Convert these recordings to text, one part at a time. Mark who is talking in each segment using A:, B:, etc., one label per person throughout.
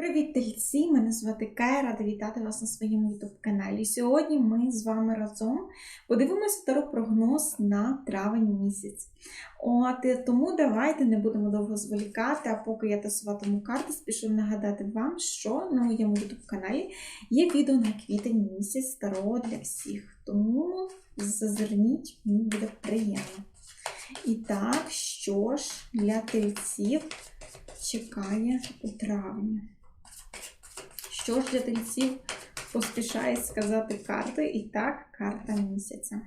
A: Привіт, тельці! Мене звати Кая, рада вітати вас на своєму youtube каналі. Сьогодні ми з вами разом подивимося таро-прогноз на травень місяць. От е, тому давайте не будемо довго зволікати, а поки я тасуватиму карти, спішу нагадати вам, що на моєму youtube каналі є відео на квітень місяць таро для всіх. Тому зазирніть, мені буде приємно. І так, що ж для тельців чекає у травні? Що ж для тельців поспішає сказати карти? І так, карта місяця.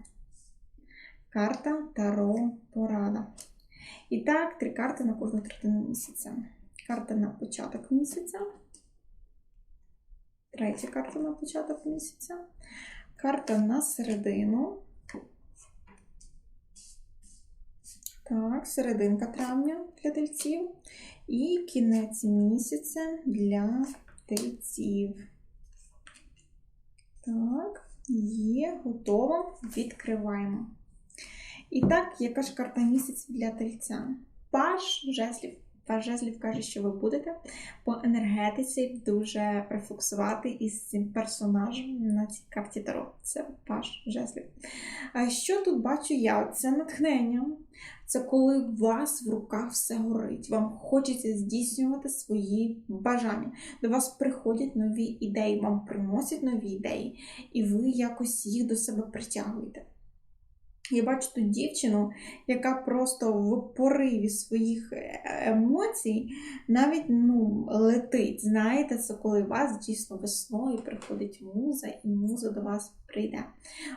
A: Карта Таро Порада. І так, три карти на кожну третину місяця. Карта на початок місяця. Третя карта на початок місяця. Карта на середину. Так, серединка травня для тельців. І кінець місяця для тельців. Так, є, готово. Відкриваємо. І так, яка ж карта місяць для тельця? Паш жезлів. Паш жезлів каже, що ви будете по енергетиці дуже рефлексувати із цим персонажем на цій карті Таро. Це Паш жезлів. А що тут бачу я? Це натхнення. Це коли у вас в руках все горить. Вам хочеться здійснювати свої бажання. До вас приходять нові ідеї, вам приносять нові ідеї, і ви якось їх до себе притягуєте. Я бачу тут дівчину, яка просто в пориві своїх е, емоцій навіть ну, летить. Знаєте, це коли у вас дійсно весною приходить муза, і муза до вас прийде.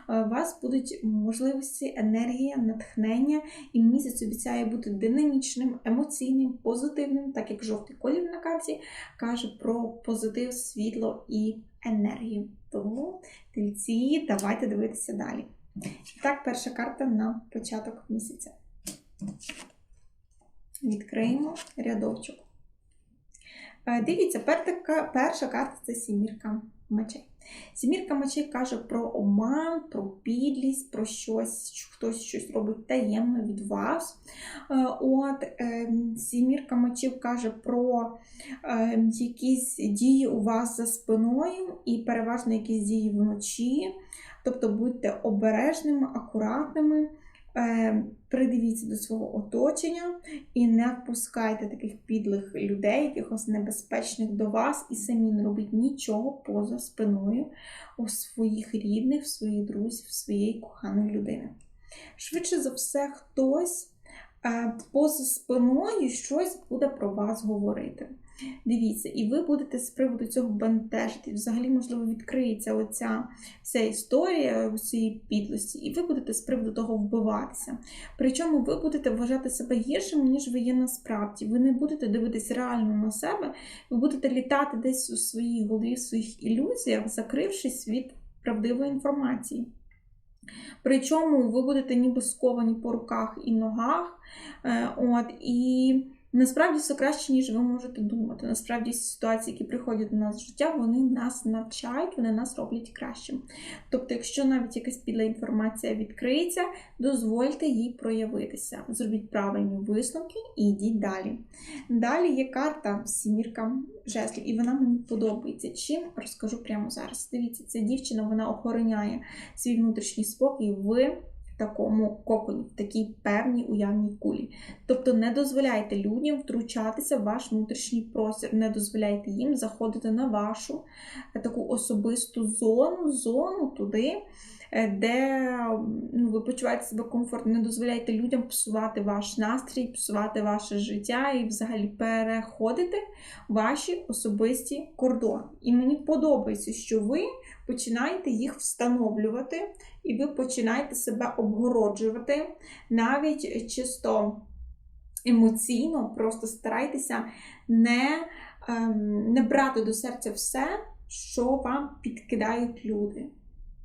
A: Е, у вас будуть можливості, енергія, натхнення, і місяць обіцяє бути динамічним, емоційним, позитивним, так як жовтий колір на карті каже про позитив, світло і енергію. Тому тельці, давайте дивитися далі. Так, перша карта на початок місяця. Відкриємо рядочок. Е, дивіться, перша карта це сімірка мечей. Сімірка мечей каже про оман, про підлість, про щось, що хтось щось робить таємно від вас. Е, от Сімірка мечів каже про ем, якісь дії у вас за спиною, і переважно якісь дії вночі. Тобто будьте обережними, акуратними, е, придивіться до свого оточення і не впускайте таких підлих людей, якихось небезпечних до вас, і самі не робіть нічого поза спиною у своїх рідних, в своїх друзів, своєї коханої людини. Швидше за все, хтось е, поза спиною щось буде про вас говорити. Дивіться, і ви будете з приводу цього бентежити. Взагалі, можливо, відкриється оця вся історія цієї підлості, і ви будете з приводу того вбиватися. Причому ви будете вважати себе гіршим, ніж ви є насправді. Ви не будете дивитися реально на себе, ви будете літати десь у своїй голові, в своїх ілюзіях, закрившись від правдивої інформації. Причому ви будете ніби сковані по руках і ногах. Е, от, і Насправді все краще, ніж ви можете думати. Насправді ситуації, які приходять до нас в життя, вони нас навчають, вони нас роблять кращим. Тобто, якщо навіть якась підла інформація відкриється, дозвольте їй проявитися. Зробіть правильні висновки і йдіть далі. Далі є карта Сімірка жезлів, і вона мені подобається. Чим розкажу прямо зараз. Дивіться, ця дівчина вона охороняє свій внутрішній спокій. Ви такому коконі, в такій певній уявній кулі. Тобто не дозволяйте людям втручатися в ваш внутрішній простір, не дозволяйте їм заходити на вашу е, таку особисту зону, зону туди. Е, де ну, ви почуваєте себе комфортно, не дозволяйте людям псувати ваш настрій, псувати ваше життя і взагалі переходити ваші особисті кордони. І мені подобається, що ви починаєте їх встановлювати, і ви починаєте себе обгороджувати навіть чисто емоційно, просто старайтеся не, ем, не брати до серця все, що вам підкидають люди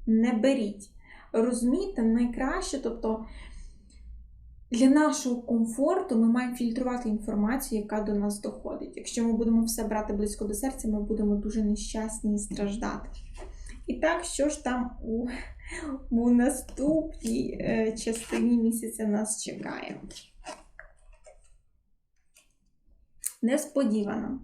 A: не беріть. Розумієте, найкраще, тобто для нашого комфорту ми маємо фільтрувати інформацію, яка до нас доходить. Якщо ми будемо все брати близько до серця, ми будемо дуже нещасні і страждати. І так, що ж там у, у наступній е, частині місяця нас чекає? Несподівано.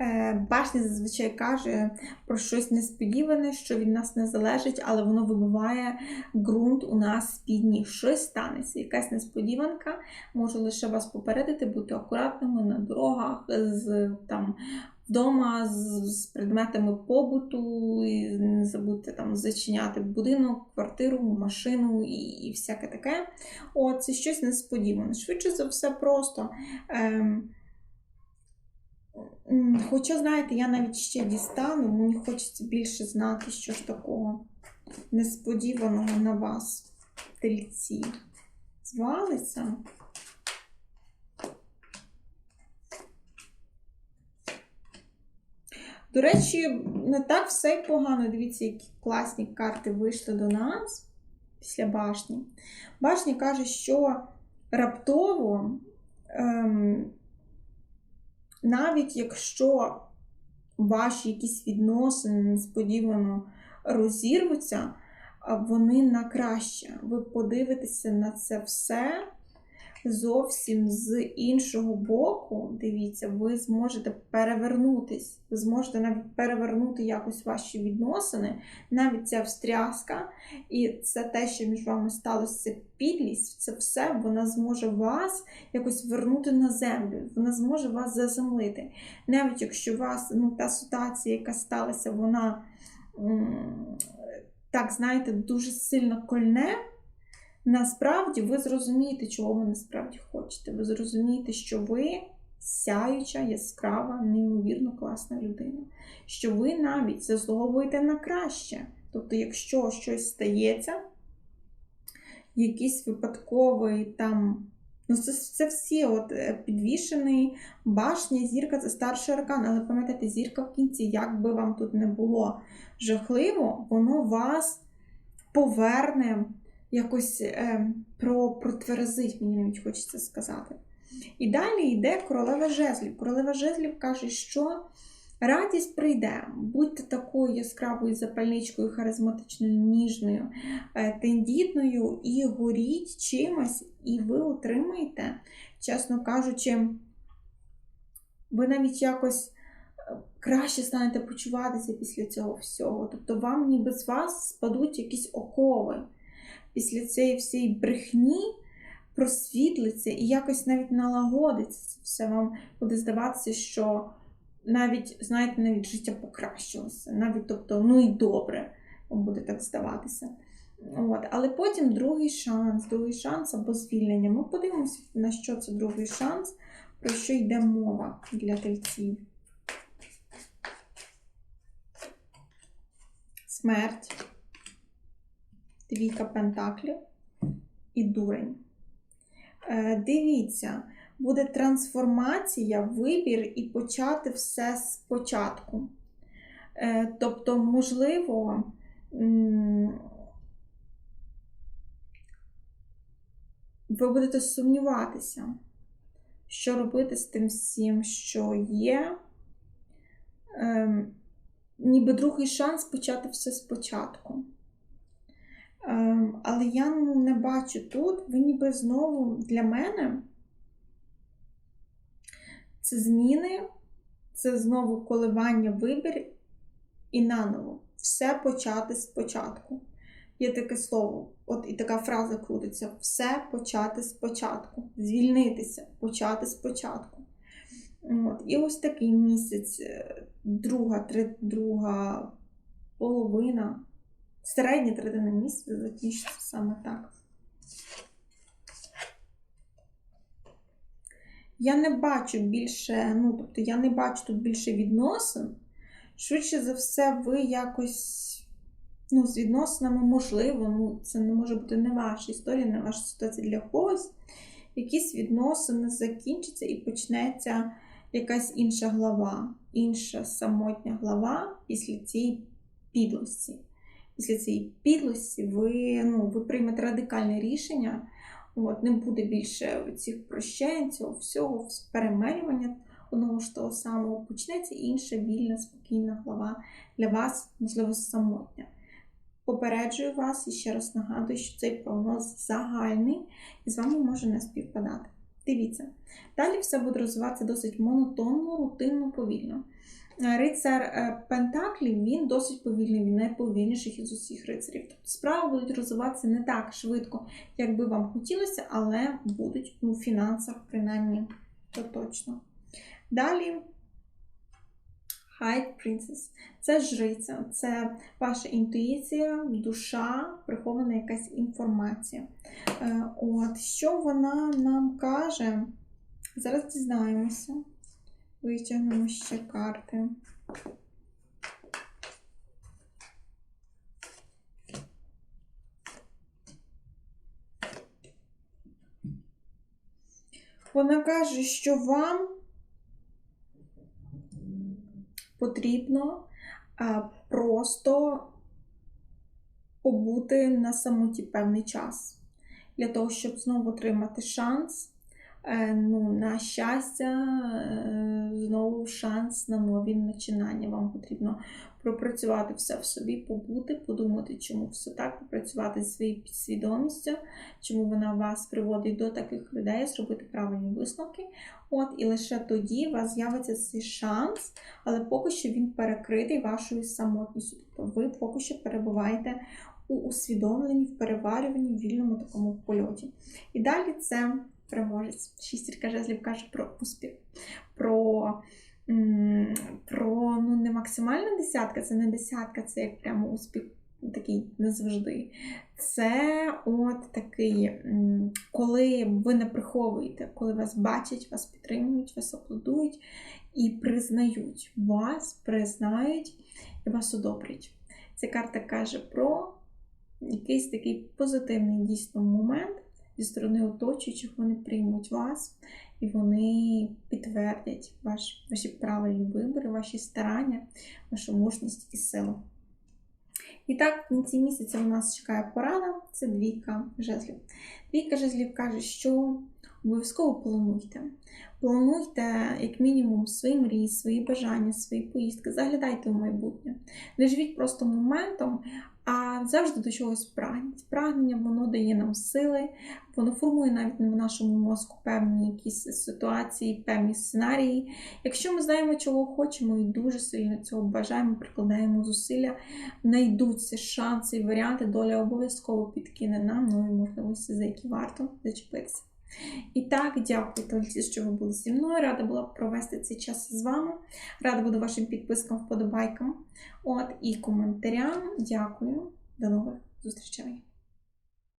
A: Е, Башня зазвичай каже про щось несподіване, що від нас не залежить, але воно вибиває ґрунт у нас з-під ніг. Щось станеться, якась несподіванка може лише вас попередити, бути акуратними на дорогах, з там. Вдома з, предметами побуту, і не забудьте там зачиняти будинок, квартиру, машину і, і всяке таке. О, це щось несподіване. Швидше за все, просто. Ем, Хоча, знаєте, я навіть ще дістану, мені хочеться більше знати, що ж такого несподіваного на вас, тельці. Звалиться. До речі, не так все й погано. Дивіться, які класні карти вийшли до нас після башні. Башня каже, що раптово. Ем, навіть якщо ваші якісь відносини несподівано розірвуться, вони на краще. Ви подивитеся на це все зовсім з іншого боку. Дивіться, ви зможете перевернутись, ви зможете навіть перевернути якось ваші відносини, навіть ця встряска, і це те, що між вами сталося, це підлість, це все вона зможе вас якось вернути на землю, вона зможе вас заземлити. Навіть якщо у вас ну, та ситуація, яка сталася, вона так, знаєте, дуже сильно кольне. Насправді ви зрозумієте, чого ви насправді хочете. Ви зрозумієте, що ви сяюча, яскрава, неймовірно класна людина. Що ви навіть заслуговуєте на краще. Тобто, якщо щось стається, якийсь випадковий там. Ну, це, це всі от е, підвішений, башня, зірка це старший аркан, але пам'ятайте, зірка в кінці, як би вам тут не було жахливо, воно вас поверне якось е, про, протверезить, мені навіть хочеться сказати. І далі йде королева жезлів. Королева жезлів каже, що радість прийде, будьте такою яскравою запальничкою, харизматичною, ніжною, е, тендітною і горіть чимось, і ви отримаєте, чесно кажучи, ви навіть якось. е, Краще станете почуватися після цього всього. Тобто вам ніби з вас спадуть якісь окови після цієї всієї брехні просвітлиться і якось навіть налагодиться все. Вам буде здаватися, що навіть, знаєте, навіть життя покращилося. Навіть, тобто, ну і добре, вам буде так здаватися. От. Але потім другий шанс, другий шанс або звільнення. Ми подивимося, на що це другий шанс, про що йде мова для тельців. Смерть двійка пентаклів і дурень. Е, Дивіться, буде трансформація, вибір і почати все спочатку. Е, Тобто, можливо, ви будете сумніватися, що робити з тим всім, що є. Ем, Ніби другий шанс почати все спочатку. Ем, Але я не бачу тут, ви ніби знову для мене це зміни, це знову коливання, вибір і наново. Все почати спочатку. Є таке слово, от і така фраза крутиться: все почати спочатку. Звільнитися, почати спочатку. От. І ось такий місяць, е, друга, три, друга половина. Середня третина місяця закінчиться саме так. Я не бачу більше, ну, тобто я не бачу тут більше відносин. Швидше за все, ви якось ну, з відносинами можливо, ну, це не може бути не ваша історія, не ваша ситуація для когось. Якісь відносини закінчаться і почнеться якась інша глава, інша самотня глава після цієї підлості після цієї підлості ви ну, ви приймете радикальне рішення. От, Не буде більше цих прощень, цього всього, перемелювання одного ж того самого. Почнеться інша вільна, спокійна глава для вас, можливо, самотня. Попереджую вас і ще раз нагадую, що цей прогноз загальний і з вами може не співпадати. Дивіться. Далі все буде розвиватися досить монотонно, рутинно, повільно. Рицар е, Пентаклів він досить повільний, він найповільніший із усіх рицарів. Тобто справи будуть розвиватися не так швидко, як би вам хотілося, але будуть у фінансах, принаймні, то точно. Далі High Princess. Це жриця, це ваша інтуїція, душа, прихована якась інформація. Е, От, що вона нам каже? Зараз дізнаємося. Витягнемо ще карти. Вона каже, що вам потрібно просто побути на самоті певний час для того, щоб знову отримати шанс ну, на щастя, е, знову шанс на нові починання. Вам потрібно пропрацювати все в собі, побути, подумати, чому все так, попрацювати зі своєю підсвідомістю, чому вона вас приводить до таких людей, зробити правильні висновки. От, і лише тоді у вас з'явиться цей шанс, але поки що він перекритий вашою самотністю. Тобто ви поки що перебуваєте у усвідомленні, в переварюванні, в вільному такому польоті. І далі це переможець. Шістірка жезлів каже про успіх, про, про ну, не максимальна десятка, це не десятка, це як прямо успіх. Такий не завжди. Це от такий, коли ви не приховуєте, коли вас бачать, вас підтримують, вас аплодують і признають вас, признають і вас одобрять. Ця карта каже про якийсь такий позитивний дійсно момент зі сторони оточуючих, вони приймуть вас і вони підтвердять ваш, ваші правильні вибори, ваші старання, вашу мужність і силу. І так, в кінці місяця у нас чекає порада, це двійка жезлів. Двійка жезлів каже, що обов'язково плануйте. Плануйте, як мінімум, свої мрії, свої бажання, свої поїздки, заглядайте в майбутнє. Не живіть просто моментом, а завжди до чогось прагніть. Прагнення воно дає нам сили, воно формує навіть в нашому мозку певні якісь ситуації, певні сценарії. Якщо ми знаємо, чого хочемо, і дуже сильно цього бажаємо, прикладаємо зусилля, знайдуться шанси і варіанти, доля обов'язково підкине нам нові можливості, за які варто зачепитися. І так, дякую, товариші, що ви були зі мною. Рада була провести цей час з вами. Рада буду вашим підпискам, вподобайкам от, і коментарям. Дякую. До нових зустрічей.